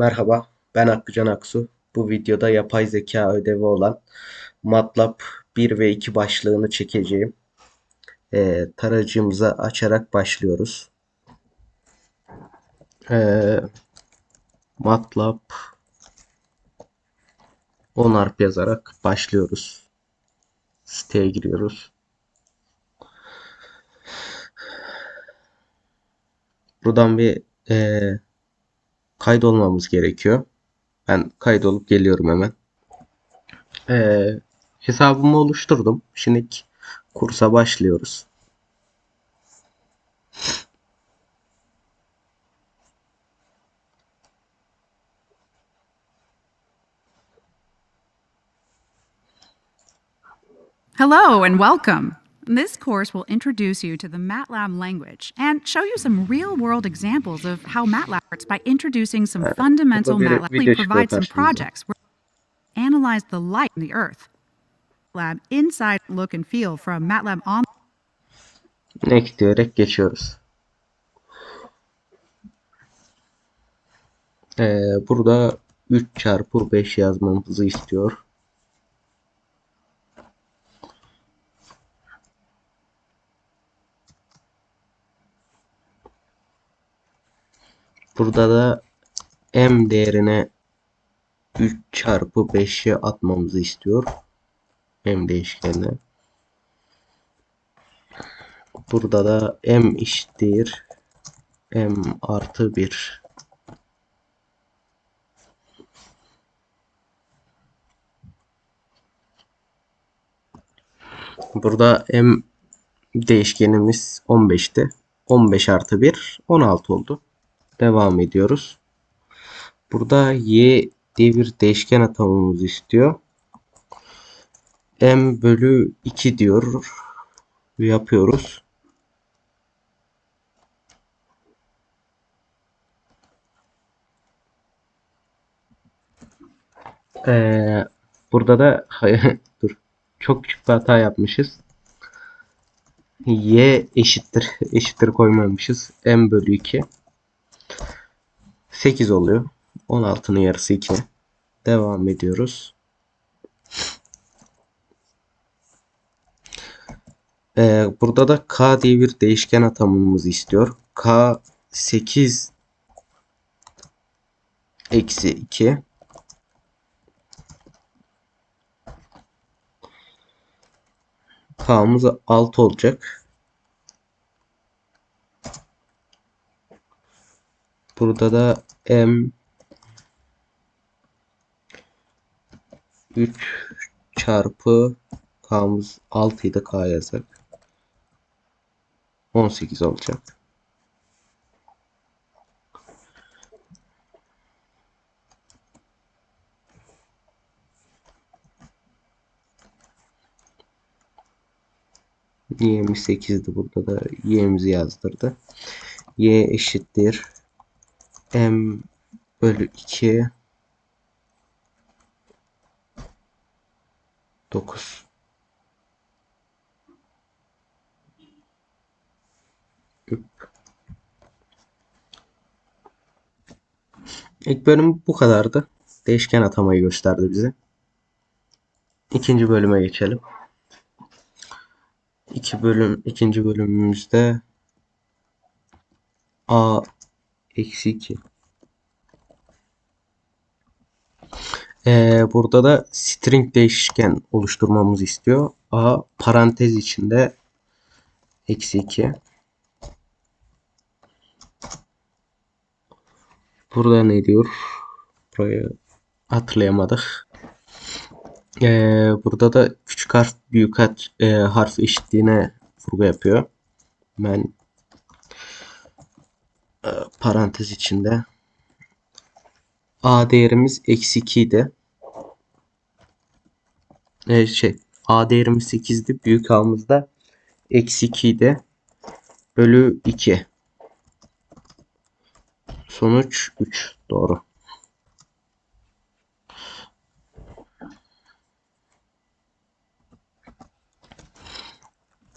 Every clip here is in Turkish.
Merhaba, ben Hakkıcan Aksu. Bu videoda yapay zeka ödevi olan MATLAB 1 ve 2 başlığını çekeceğim. Ee, tarayıcımızı açarak başlıyoruz. Ee, MATLAB 10 harf yazarak başlıyoruz. Siteye giriyoruz. Buradan bir e, kaydolmamız gerekiyor. Ben kaydolup geliyorum hemen. E, hesabımı oluşturdum. Şimdi kursa başlıyoruz. Hello and welcome. This course will introduce you to the MATLAB language and show you some real world examples of how MATLAB works by introducing some fundamental MATLAB. We provide some projects where analyze the light in the earth. MATLAB inside look and feel from MATLAB on Next diyerek geçiyoruz. Ee, burada 3 çarpı 5 yazmamızı istiyor. Burada da m değerine 3 çarpı 5'i atmamızı istiyor. m değişkenine. Burada da m eşittir m artı 1. Burada m değişkenimiz 15'ti. 15 artı 1 16 oldu. Devam ediyoruz. Burada y diye bir değişken atamamızı istiyor. m bölü 2 diyor. Yapıyoruz. Ee, burada da dur. Çok küçük bir hata yapmışız. Y eşittir eşittir koymamışız. M bölü 2. 8 oluyor. 16'nın yarısı 2. Devam ediyoruz. Ee, burada da K diye bir değişken atamamızı istiyor. K 8 eksi 2. K'mız 6 olacak. Burada da M 3 çarpı K'mız 6 idi K yazak. 18 olacak. Y'miz 8'di. Burada da Y'mizi yazdırdı. Y eşittir. M bölü 2 9 Üp. İlk bölüm bu kadardı. Değişken atamayı gösterdi bize. İkinci bölüme geçelim. İki bölüm, ikinci bölümümüzde A eksi 2. Ee, burada da string değişken oluşturmamızı istiyor. A parantez içinde eksi 2. Burada ne diyor? Burayı hatırlayamadık. Ee, burada da küçük harf büyük harf, e, harf eşitliğine vurgu yapıyor. Ben parantez içinde A değerimiz eksi 2 idi. E, şey A değerimiz 8'di. Büyük A'mız da eksi 2 idi. Bölü 2. Sonuç 3. Doğru.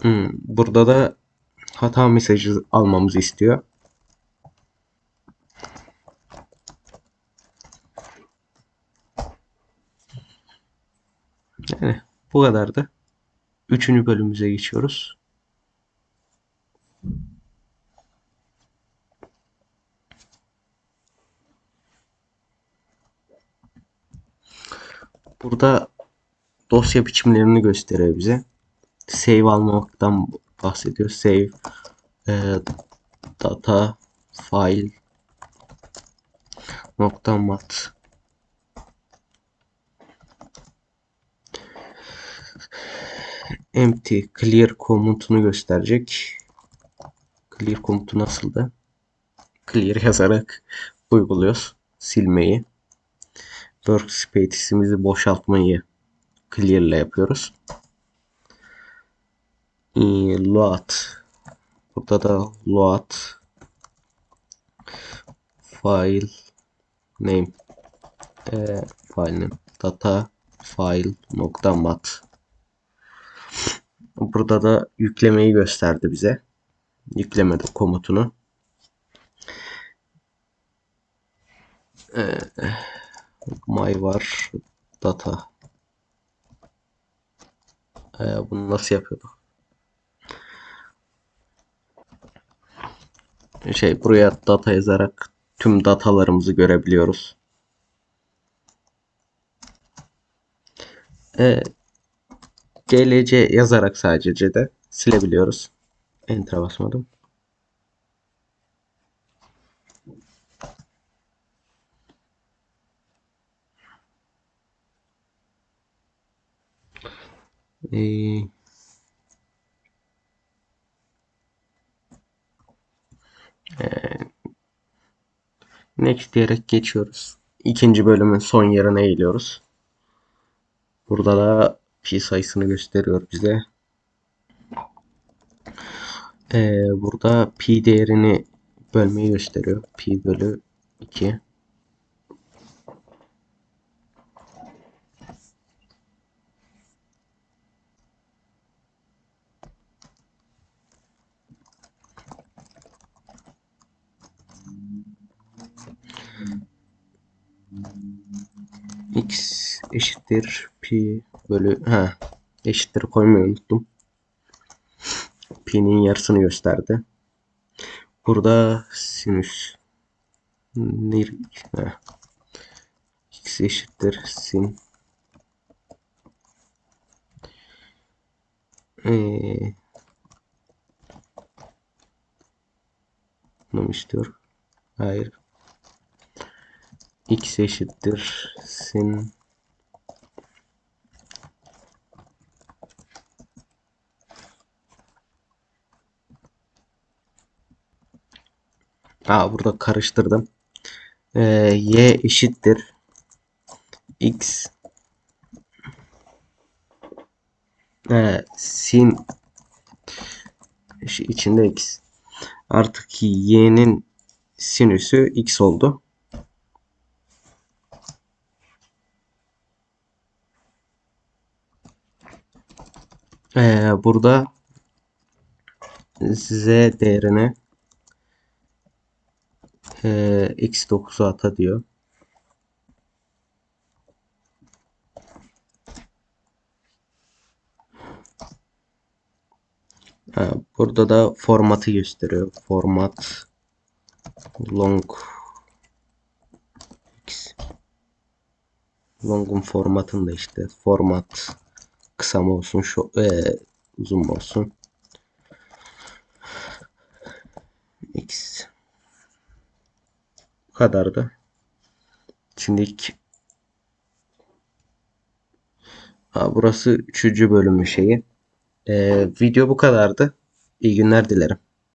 Hmm, burada da hata mesajı almamızı istiyor. Yani bu kadardı. Üçüncü bölümümüze geçiyoruz. Burada dosya biçimlerini gösteriyor bize. Save almaktan bahsediyor. Save e, data file nokta mat empty clear komutunu gösterecek. Clear komutu nasıl da? Clear yazarak uyguluyoruz silmeyi. Workspace'imizi boşaltmayı clear ile yapıyoruz. Ee, load burada da load file name e, file name data file nokta mat Burada da yüklemeyi gösterdi bize. Yükleme komutunu. Ee, my var data. Ee, bunu nasıl yapıyorduk? Şey buraya data yazarak tüm datalarımızı görebiliyoruz. Ee, CLC yazarak sadece de silebiliyoruz. Enter'a basmadım. Ee, next diyerek geçiyoruz. İkinci bölümün son yerine eğiliyoruz. Burada da pi sayısını gösteriyor bize. Ee, burada pi değerini bölmeyi gösteriyor. Pi bölü 2. x eşittir pi bölü ha eşittir koymayı unuttum. Pi'nin yarısını gösterdi. Burada sinüs ha. x eşittir sin ee, istiyor? Hayır. X eşittir sin Aa burada karıştırdım. Ee, y eşittir x ee, sin içinde x artık y'nin sinüsü x oldu. Ee, burada z değerine e, x9'u ata diyor. Burada da formatı gösteriyor. Format long x long'un formatında işte format kısa mı olsun şu e, uzun mu olsun x bu kadardı. Şimdi ilk ha, burası üçüncü bölümün şeyi. Ee, video bu kadardı. İyi günler dilerim.